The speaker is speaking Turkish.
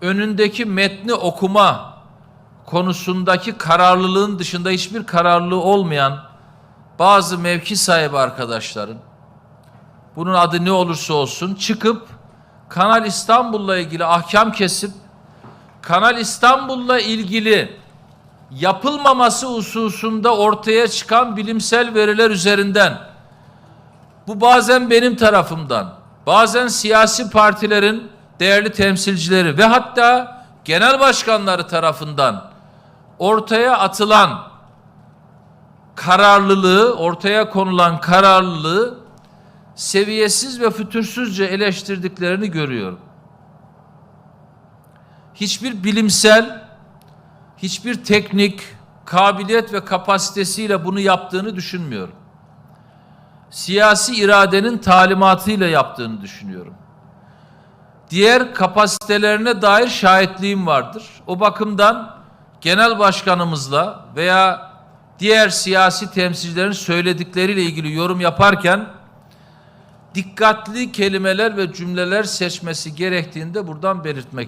önündeki metni okuma konusundaki kararlılığın dışında hiçbir kararlılığı olmayan bazı mevki sahibi arkadaşların bunun adı ne olursa olsun çıkıp Kanal İstanbul'la ilgili ahkam kesip Kanal İstanbul'la ilgili yapılmaması hususunda ortaya çıkan bilimsel veriler üzerinden bu bazen benim tarafımdan, bazen siyasi partilerin değerli temsilcileri ve hatta genel başkanları tarafından ortaya atılan kararlılığı, ortaya konulan kararlılığı seviyesiz ve fütursuzca eleştirdiklerini görüyorum. Hiçbir bilimsel, hiçbir teknik, kabiliyet ve kapasitesiyle bunu yaptığını düşünmüyorum. Siyasi iradenin talimatıyla yaptığını düşünüyorum. Diğer kapasitelerine dair şahitliğim vardır. O bakımdan genel başkanımızla veya diğer siyasi temsilcilerin söyledikleriyle ilgili yorum yaparken dikkatli kelimeler ve cümleler seçmesi gerektiğini de buradan belirtmek